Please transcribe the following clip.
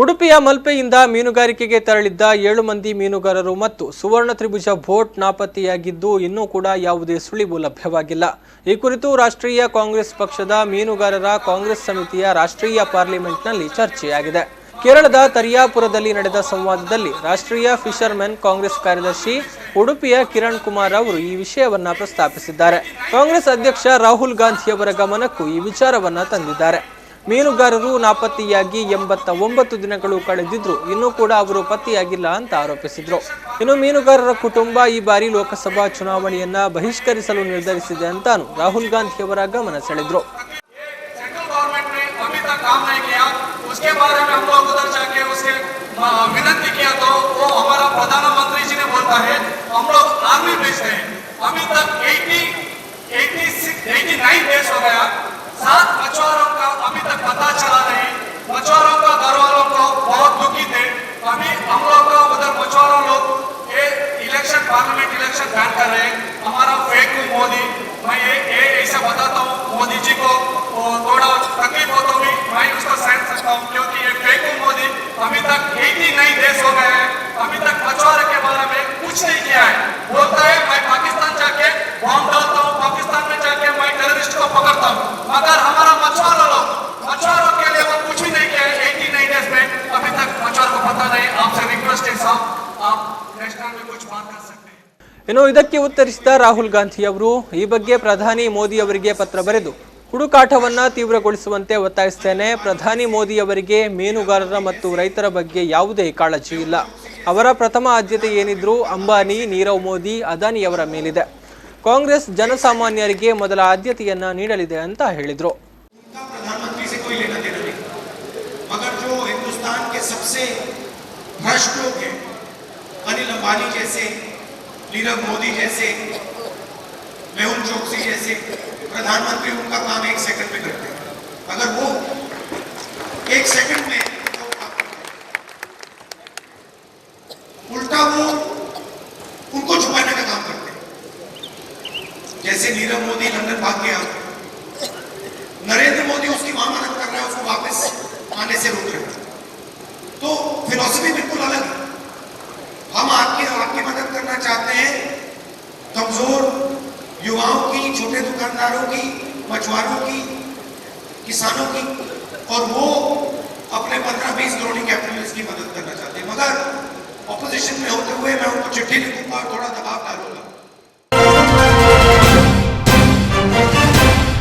ಉಡುಪಿಯ ಮಲ್ಪೆಯಿಂದ ಮೀನುಗಾರಿಕೆಗೆ ತೆರಳಿದ್ದ ಏಳು ಮಂದಿ ಮೀನುಗಾರರು ಮತ್ತು ಸುವರ್ಣ ತ್ರಿಭುಜ ಬೋಟ್ ನಾಪತ್ತೆಯಾಗಿದ್ದು ಇನ್ನೂ ಕೂಡ ಯಾವುದೇ ಸುಳಿವು ಲಭ್ಯವಾಗಿಲ್ಲ. ಈ ಕುರಿತು ರಾಷ್ಟ್ರೀಯ ಕಾಂಗ್ರೆಸ್ ಪಕ್ಷದ ಮೀನುಗಾರರ ಕಾಂಗ್ರೆಸ್ ಸಮಿತಿಯ ರಾಷ್ಟ್ರೀಯ ಪಾರ್ಲಿಮೆಂಟ್ನಲ್ಲಿ ಚರ್ಚೆಯಾಗಿದೆ. ಕೇರಳದ ತರಿಯಾಪುರದಲ್ಲಿ ನಡೆದ ಸಂವಾದದಲ್ಲಿ ರಾಷ್ಟ್ರೀಯ ಫಿಷರ್ಮೆನ್ ಕಾಂಗ್ರೆಸ್ ಕಾರ್ಯದರ್ಶಿ ಉಡುಪಿಯ ಕಿರಣ್ ಕುಮಾರ್ ಅವರು ಈ ವಿಷಯವನ್ನ ಪ್ರಸ್ತಾಪಿಸಿದ್ದಾರೆ. ಕಾಂಗ್ರೆಸ್ ಅಧ್ಯಕ್ಷ ರಾಹುಲ್ ಗಾಂಧಿಯವರ ಗಮನಕ್ಕೂ ಈ ವಿಚಾರವನ್ನ ತಂದಿದ್ದಾರೆ. ಮೀನುಗಾರರು ನಾಪತ್ತೆಯಾಗಿ ಎಂಬತ್ತ ಒಂಬತ್ತು ದಿನಗಳು ಕಳೆದಿದ್ರು ಇನ್ನೂ ಕೂಡ ಅವರು ಪತ್ತೆಯಾಗಿಲ್ಲ ಅಂತ ಆರೋಪಿಸಿದ್ರು ಇನ್ನು ಮೀನುಗಾರರ ಕುಟುಂಬ ಈ ಬಾರಿ ಲೋಕಸಭಾ ಚುನಾವಣೆಯನ್ನ ಬಹಿಷ್ಕರಿಸಲು ನಿರ್ಧರಿಸಿದೆ ಅಂತಾನು ರಾಹುಲ್ ಗಾಂಧಿಯವರ ಗಮನ ಸೆಳೆದ್ರು सेंट्रल गवर्नमेंट ने अभी तक काम नहीं किया उसके बारे में हम लोग उधर जाके उसके अ, विनती किया तो वो हमारा प्रधानमंत्री जी ने बोलता है हम लोग आर्मी भेजते हैं अभी तक हूँ मोदी जी को वो थोड़ा तकलीफ हो तो भी मैं उसको सहन सकता हूँ क्योंकि ये फेक मोदी अभी तक एटी नई देश हो गए हैं अभी तक मछुआरे के बारे में कुछ नहीं किया है बोलता है मैं पाकिस्तान जाके बॉम्ब डालता हूँ पाकिस्तान में जाके मैं टेररिस्ट को पकड़ता हूँ मगर हमारा मछुआरा लोग मछुआरों के लिए वो कुछ भी नहीं किया है एटी नई डेज में अभी तक मछुआरों को पता नहीं आपसे रिक्वेस्ट है साहब आप नेशनल में कुछ बात कर सकते हैं ಇನ್ನು ಇದಕ್ಕೆ ಉತ್ತರಿಸಿದ ರಾಹುಲ್ ಗಾಂಧಿ ಅವರು ಈ ಬಗ್ಗೆ ಪ್ರಧಾನಿ ಮೋದಿ ಅವರಿಗೆ ಪತ್ರ ಬರೆದು ಹುಡುಕಾಟವನ್ನ ತೀವ್ರಗೊಳಿಸುವಂತೆ ಒತ್ತಾಯಿಸ್ತೇನೆ ಪ್ರಧಾನಿ ಮೋದಿ ಅವರಿಗೆ ಮೀನುಗಾರರ ಮತ್ತು ರೈತರ ಬಗ್ಗೆ ಯಾವುದೇ ಕಾಳಜಿ ಇಲ್ಲ ಅವರ ಪ್ರಥಮ ಆದ್ಯತೆ ಏನಿದ್ರೂ ಅಂಬಾನಿ ನೀರವ್ ಮೋದಿ ಅದಾನಿಯವರ ಮೇಲಿದೆ ಕಾಂಗ್ರೆಸ್ ಜನಸಾಮಾನ್ಯರಿಗೆ ಮೊದಲ ಆದ್ಯತೆಯನ್ನ ನೀಡಲಿದೆ ಅಂತ ಹೇಳಿದ್ರು उनका प्रधानमंत्री से कोई लेना देना नहीं मगर जो हिंदुस्तान के सबसे भ्रष्ट लोग हैं अनिल अंबानी जैसे नीरव मोदी जैसे मेहुल चोकसी जैसे प्रधानमंत्री उनका काम एक सेकंड में करते हैं। अगर वो एक सेकंड में हैं। उल्टा वो उनको छुपाने का काम करते हैं। जैसे नीरव मोदी लंदन भाग गया, नरेंद्र मोदी उसकी मदद कर रहा है, उसको वापस आने से रोक रहे हैं। तो फिलोसफी बिल्कुल अलग है। हम आपकी आपकी मदद करना चाहते हैं, कमज़ोर युवाओं की, छोटे दुकानदारों की मछुआरों की, किसानों की, और वो अपने पंद्रह बीस करोड़ कैपिटलिस्ट की मदद करना चाहते हैं। मगर ऑपोजिशन में होते हुए मैं उनको चिट्ठी लिखूँगा